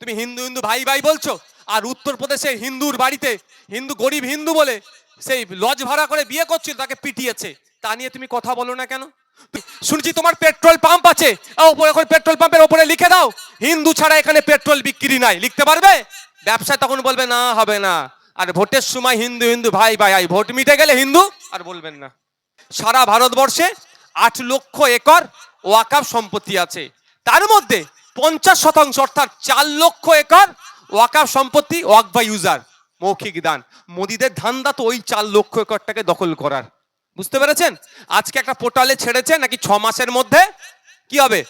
তুমি হিন্দু হিন্দু ভাই ভাই বলছো? আর উত্তরপ্রদেশে হিন্দুর বাড়িতে হিন্দু গরিব হিন্দু বলে সেই লজ ভাড়া করে বিয়ে করছিল, তাকে পিটিয়েছে। তা নিয়ে তুমি কথা বলো না কেন? শুনছি তোমার পেট্রোল পাম্প আছে। ওপরে এখন পেট্রোল পাম্পের ওপরে লিখে দাও। হিন্দু ছাড়া এখানে পেট্রোল বিক্রি নাই। লিখতে পারবে? ব্যবসায় তখন বলবে, না, হবে না। আর ভোটের সময় হিন্দু হিন্দু ভাই ভাই আই, ভোট মিটে গেলে হিন্দু আর বলবেন না। সারা ভারতবর্ষে আট লক্ষ একর ওয়াকাফ সম্পত্তি আছে। তার মধ্যে পঞ্চাশ শতাংশ, অর্থাৎ চার লক্ষ একর ওয়াকাফ সম্পত্তি ওয়াক বা ইউজার, মৌখিক দান। মোদিদের ধান্দা তো ওই চার লক্ষ একরটাকে দখল করার। বুঝতে পেরেছেন? আজকে একটা পোর্টালে ছেড়েছে নাকি ছ মাসের মধ্যে? কি হবে?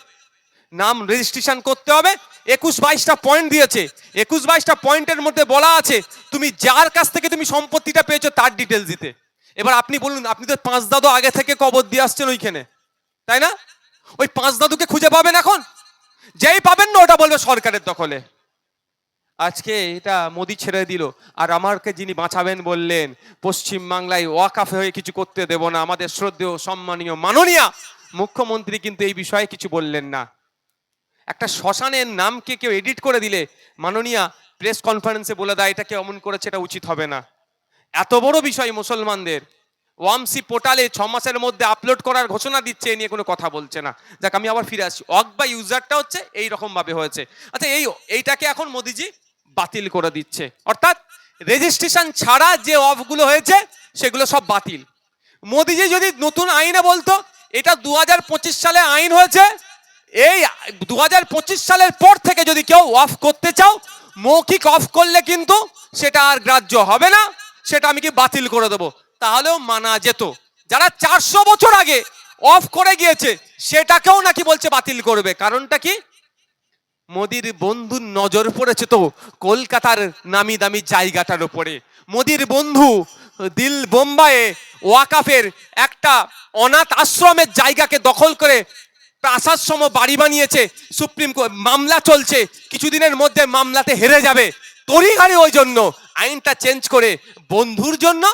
নাম রেজিস্ট্রেশন করতে হবে। একুশ বাইশটা পয়েন্ট দিয়েছে। একুশ বাইশটা পয়েন্টের মধ্যে বলা আছে, তুমি যার কাছ থেকে তুমি সম্পত্তিটা পেয়েছ তার ডিটেলস দিতে। এবার আপনি বলুন, আপনি তো পাঁচ দাদু আগে থেকে কবর দিয়ে আসছেন ওইখানে, তাই না? ওই পাঁচ দাদুকে খুঁজে পাবেন এখন? যেই পাবেন না, ওটা বলবে সরকারের দখলে। আজকে এটা মোদি ছেড়ে দিল, আর আমাকে যিনি বাঁচাবেন বললেন, পশ্চিম বাংলায় ওয়াকাফে হয়ে কিছু করতে দেব না, আমাদের শ্রদ্ধেয়, সম্মানীয়, মাননীয়া মুখ্যমন্ত্রী কিন্তু এই বিষয়ে কিছু বললেন না। একটা শ্মশানের নামকে কেউ এডিট করে দিলে, মাননীয়া প্রেস কনফারেন্সে বলে দেয়, এটাকে অমন করেছে, এটা উচিত হবে না। এত বড় বিষয় মুসলমানদের। ওয়ামসি পোর্টালে ছ মাসের মধ্যে আপলোড করার ঘোষণা দিচ্ছে, এ নিয়ে কোনো কথা বলছে না। যাক, আমি আবার ফিরে আসছি। অক বা ইউজারটা হচ্ছে এই রকম ভাবে হয়েছে। আচ্ছা এই এইটাকে এখন মোদিজি বাতিল করে দিচ্ছে। অর্থাৎ রেজিস্ট্রেশন ছাড়া যে অফগুলো হয়েছে, সেগুলো সব বাতিল। মোদিজি যদি নতুন আইনে বলতো, এটা দু হাজার পঁচিশ সালে আইন হয়েছে, এই দু হাজার পঁচিশ সালের পর থেকে যদি কেউ অফ করতে চাও, মৌখিক অফ করলে কিন্তু সেটা আর গ্রাহ্য হবে না, সেটা আমি কি বাতিল করে দেবো? তাহলেও মানা যেত। যারা চারশো বছর আগে অফ করে গিয়েছে, সেটাকেও নাকি বলছে বাতিল করবে। কারণটা কি? মোদির বন্ধুর নজর পড়েছে তো কলকাতার নামি দামি জায়গাটার উপরে। মোদির বন্ধু দিল বোম্বাইয়ে ওয়াকাফের একটা অনাথ আশ্রমের জায়গাকে দখল করে প্রাসাদ সম বাড়ি বানিয়েছে, সুপ্রিম কোর্ট মামলা চলছে, কিছুদিনের মধ্যে মামলাতে হেরে যাবে। তড়িঘড়ি ওই জন্য। আইনটা চেঞ্জ করে বন্ধুর জন্য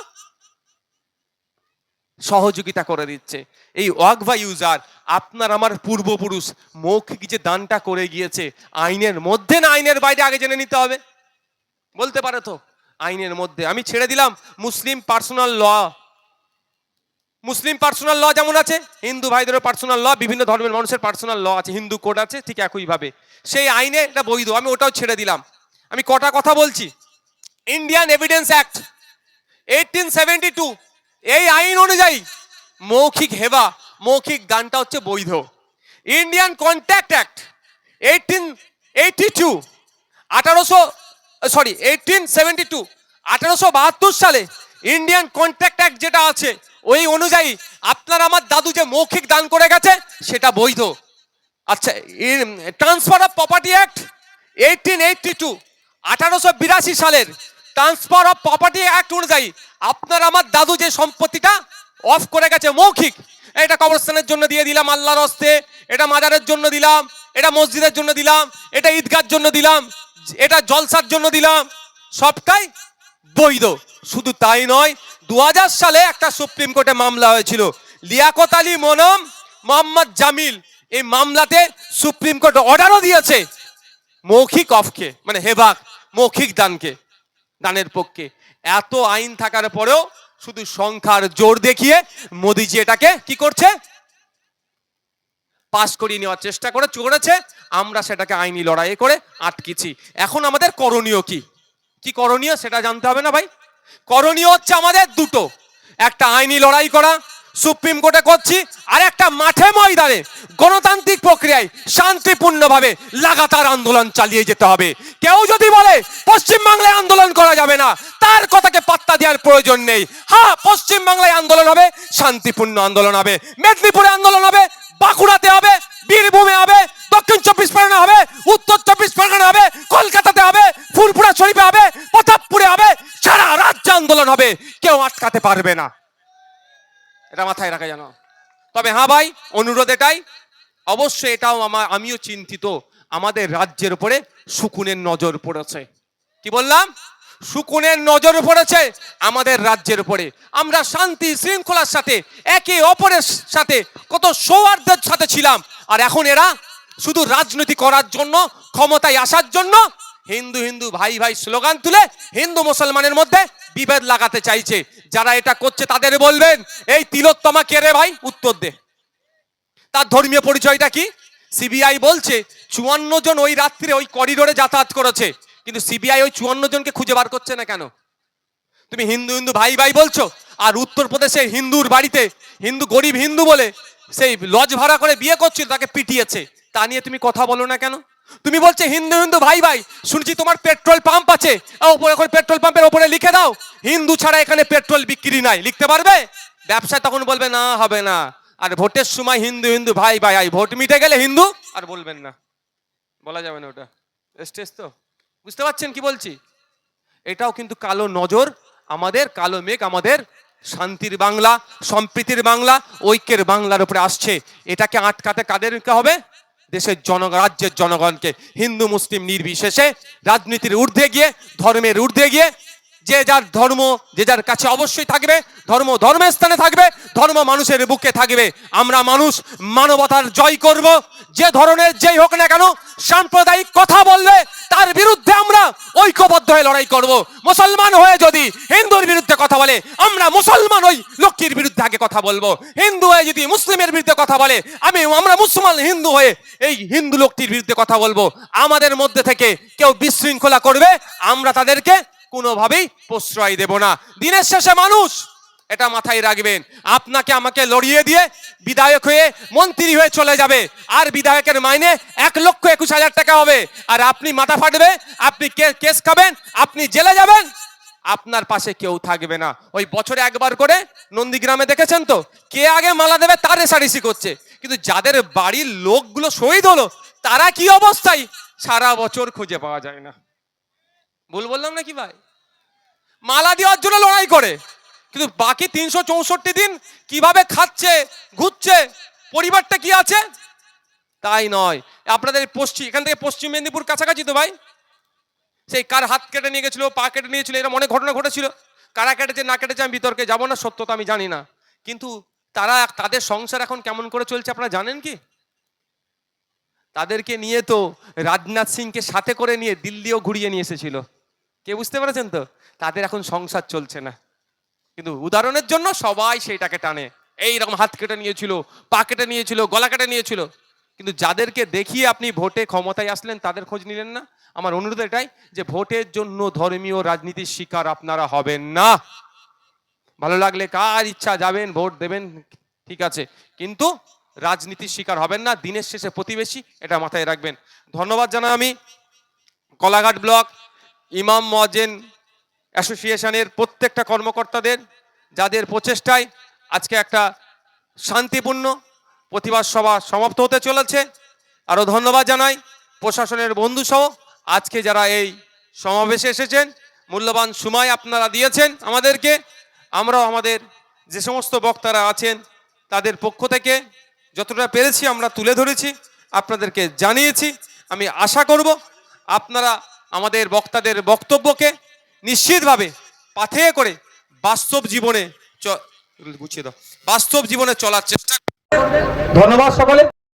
সহযোগিতা করে দিচ্ছে। এই ওয়াকভা ইউজার আপনার আমার পূর্বপুরুষ মৌখিক যে দানটা করে গিয়েছে, আইনের মধ্যে না আইনের বাইরে আগে জেনে নিতে হবে? বলতে পারে তো? আইনের মধ্যে। আমি ছেড়ে দিলাম, মুসলিম পার্সোনাল ল। মুসলিম পার্সোনাল ল যেমন আছে, হিন্দু ভাইদেরও পার্সোনাল ল, বিভিন্ন ধর্মের মানুষের পার্সোনাল ল আছে, হিন্দু কোড আছে, ঠিক একইভাবে সেই আইনে এটা বৈধ, আমি ওটাও ছেড়ে দিলাম। আমি কটা কথা বলছি? Indian evidence act eighteen seventy two এই আইন অনুযায়ী মৌখিক হেবা, মৌখিক দানটা হচ্ছে বৈধ। Indian contact act eighteen eighty two আঠারোশো সরি, এইটিন সেভেন্টি টু আঠারোশো বাহাত্তর সালে ইন্ডিয়ান কন্ট্রাক্ট অ্যাক্ট যেটা আছে, ওই অনুযায়ী আপনার আমার দাদু যে মৌখিক দান করে গেছে, সেটা বৈধ। আচ্ছা transfer of property act eighteen eighty two আঠারোশো বিরাশি সালের ট্রান্সফার অফ প্রপার্টি অ্যাক্ট অনুযায়ী আপনার আমার দাদু যে সম্পত্তিটা অফ করে গেছে মৌখিক, এটা কবরস্থানের জন্য দিয়ে দিলাম, আল্লাহর হস্তে, এটা মাজারের জন্য দিলাম, এটা মসজিদের জন্য দিলাম, এটা ঈদগার জন্য দিলাম, এটা জলসার জন্য দিলাম, সবটাই বৈধ। শুধু তাই নয় দু সালে একটা সুপ্রিম কোর্টে মামলা হয়েছিল, লিয়াকত আলী মনম, মোহাম্মদ জামিল, এই মামলাতে সুপ্রিম কোর্ট অর্ডারও দিয়েছে, মৌখিক অফকে মানে হেবাক, মৌখিক দানকে। দানের পক্ষে। এত আইন থাকার পরেও শুধু সংখ্যার জোর দেখিয়ে মোদিজি এটাকে কি করছে? পাস করিয়ে নেওয়ার চেষ্টা করে করেছে আমরা সেটাকে আইনি লড়াই করে আটকেছি। এখন আমাদের করণীয় কি? কি করণীয় সেটা জানতে হবে না ভাই? করণীয় হচ্ছে আমাদের দুটো। একটা আইনি লড়াই করা সুপ্রিম কোর্টে করছি, আর একটা মাঠে ময়দানে গণতান্ত্রিক প্রক্রিয়ায় শান্তিপূর্ণভাবে লাগাতার আন্দোলন চালিয়ে যেতে হবে। কেউ যদি বলে পশ্চিম বাংলায় আন্দোলন করা যাবে না, তার কথাকে পাত্তা দেওয়ার প্রয়োজন নেই। হ্যাঁ পশ্চিম বাংলায় আন্দোলন হবে, শান্তিপূর্ণ আন্দোলন হবে। মেদিনীপুরে আন্দোলন হবে, বাঁকুড়াতে হবে, বীরভূমে হবে, দক্ষিণ চব্বিশ পরগনা হবে, উত্তর চব্বিশ পরগনা হবে, কলকাতাতে হবে ফুরপুরা শরীফে হবে, প্রতাপপুরে হবে, সারা রাজ্যে আন্দোলন হবে। কেউ আটকাতে পারবে না। এটা মাথায় রাখা জানো তবে হ্যাঁ ভাই, অনুরোধ এটাই, অবশ্যই এটাও আমার, আমিও চিন্তিত, আমাদের রাজ্যের উপরে শুকুনের নজর পড়েছে। কি বললাম? শুকুনের নজর পড়েছে আমাদের রাজ্যের উপরে। আমরা শান্তি শৃঙ্খলার সাথে, একে অপরের সাথে, কত সৌহার্দ্যের সাথে ছিলাম। আর এখন এরা শুধু রাজনীতি করার জন্য, ক্ষমতায় আসার জন্য হিন্দু হিন্দু ভাই ভাই স্লোগান তুলে হিন্দু মুসলমানের মধ্যে বিভেদ লাগাতে চাইছে। যারা এটা করছে তাদের বলবেন, এই তিলোত্তমা কে রে ভাই? উত্তর দে। তার ধর্মীয় পরিচয়টা কি? সিবিআই বলছে, চুয়ান্ন জন ওই রাত্রে ওই করিডোরে যাতায়াত করেছে। কিন্তু সিবিআই ওই চুয়ান্ন জনকে খুঁজে বার করছে না কেন? তুমি হিন্দু হিন্দু ভাই ভাই বলছো, আর উত্তরপ্রদেশে হিন্দুর বাড়িতে হিন্দু গরিব হিন্দু বলে সেই লজ ভাড়া করে বিয়ে করছিল, তাকে পিটিয়েছে। তা নিয়ে তুমি কথা বলো না কেন? তুমি বলছে, হিন্দু হিন্দু, ভাই ভাই, শুনছি তোমার পেট্রোল পাম্প আছে। পেট্রোল পাম্পের ওপরে লিখে দাও। হিন্দু ছাড়া এখানে পেট্রোল বিক্রি নাই। লিখতে পারবে? ব্যবসা তখন বলবে, না, হবে না। আর ভোটের সময় হিন্দু হিন্দু, ভাই ভাই আই ভোট মিটে গেলে হিন্দু আর বলবেন না। বলা যাবে না ওটা। স্টেজ তো। বুঝতে পারছেন কি বলছি? এটাও কিন্তু কালো নজর। আমাদের কালো মেঘ, আমাদের শান্তির বাংলা, সম্প্রীতির বাংলা, ঐক্যের বাংলার উপরে আসছে। এটাকে আটকাতে কাদেরকে হবে? দেশের জন রাজ্যের জনগণকে হিন্দু, মুসলিম নির্বিশেষে রাজনীতির ঊর্ধ্বে গিয়ে, ধর্মের ঊর্ধ্বে গিয়ে, যে যার ধর্ম, যে যার কাছে অবশ্যই থাকবে, ধর্ম ধর্মের স্থানে থাকবে, ধর্ম মানুষের বুকে থাকবে। আমরা মানুষ মানবতার জয় করব, যে ধরনের যেই হোক না কেন, সাম্প্রদায়িক কথা বললে ঐক্যবদ্ধ হয়ে লড়াই করব। মুসলমান হয়ে যদি হিন্দুর বিরুদ্ধে কথা বলে, আমরা মুসলমান ওই লক্ষ্মীর বিরুদ্ধে আগে কথা বলব। হিন্দু হয়ে যদি মুসলিমের বিরুদ্ধে কথা বলে আমি আমরা মুসলমান, হিন্দু হয়ে এই হিন্দু লোকটির বিরুদ্ধে কথা বলব। আমাদের মধ্যে থেকে কেউ বিশৃঙ্খলা করবে, আমরা তাদেরকে কোনোভাবেই প্রশ্রয় দেব না। দিনের শেষে মানুষ এটা মাথায় রাখবেন। আপনাকে আমাকে লড়িয়ে দিয়ে বিধায়ক হয়ে মন্ত্রী হয়ে চলে যাবে। আর বিধায়কের মাইনে এক লক্ষ একুশ হাজার টাকা হবে। আর আপনি মাথা ফাটবে, আপনি কেস খাবেন, আপনি জেলে যাবেন। আপনার পাশে কেউ থাকবে না। ওই বছরে একবার করে নন্দীগ্রামে দেখেছেন তো? কে আগে মালা দেবে, তার রেসারেসি করছে। কিন্তু যাদের বাড়ির লোকগুলো শহীদ হলো, তারা কি অবস্থায়? সারা বছর খুঁজে পাওয়া যায় না। ভুল বললাম নাকি ভাই? মালা দেওয়ার জন্য লড়াই করে। কিন্তু বাকি তিনশো চৌষট্টি দিন কীভাবে খাচ্ছে, ঘুরছে, পরিবারটা কি আছে? তাই নয়। আপনাদের পশ্চিম এখান থেকে পশ্চিম মেদিনীপুর কাছাকাছি তো ভাই? সেই কার হাত কেটে নিয়ে গেছিল, পা কেটে নিয়েছিল এরকম অনেক ঘটনা ঘটেছিল। কারা কেটেছে, না কেটেছে আমি বিতর্কে যাব না, সত্য তো আমি জানি না। কিন্তু তারা তাদের সংসার এখন কেমন করে চলছে আপনারা জানেন কি? তাদেরকে নিয়ে তো রাজনাথ সিংকে সাথে করে নিয়ে দিল্লিও ঘুরিয়ে নিয়ে এসেছিল। কে বুঝতে পেরেছেন তো? তাদের এখন সংসার চলছে না। কিন্তু উদাহরণের জন্য সবাই সেইটাকে টানে। এই রকম হাত কেটে নিয়েছিল, পা কেটে নিয়েছিল, গলা কেটে নিয়েছিল। কিন্তু যাদেরকে দেখিয়ে আপনি ভোটে ক্ষমতায় আসলেন, তাদের খোঁজ নিলেন না? আমার অনুরোধ এটাই যে ভোটের জন্য ধর্মীয় রাজনীতির শিকার আপনারা হবেন না। ভালো লাগলে কার ইচ্ছা যাবেন, ভোট দেবেন, ঠিক আছে। কিন্তু রাজনীতির শিকার হবেন না, দিনের শেষে প্রতিবেশী, এটা মাথায় রাখবেন। ধন্যবাদ জানাই আমি, কলাঘাট ব্লক, ইমাম মজেন অ্যাসোসিয়েশনের প্রত্যেকটা কর্মকর্তাদের যাদের প্রচেষ্টায় আজকে একটা শান্তিপূর্ণ প্রতিবাদ সভা সমাপ্ত হতে চলেছে। আরও ধন্যবাদ জানাই প্রশাসনের বন্ধুসহ। আজকে যারা এই সমাবেশে এসেছেন, মূল্যবান সময় আপনারা দিয়েছেন আমাদেরকে। আমরাও আমাদের যে সমস্ত বক্তারা আছেন, তাদের পক্ষ থেকে যতটা পেরেছি আমরা তুলে ধরেছি, আপনাদেরকে জানিয়েছি। আমি আশা করব আপনারা আমাদের বক্তাদের বক্তব্যকে নিশ্চিতভাবে পাথেয় করে বাস্তব জীবনে গুছিয়ে দাও। বাস্তব জীবনে চলার চেষ্টা ধন্যবাদ সকলে।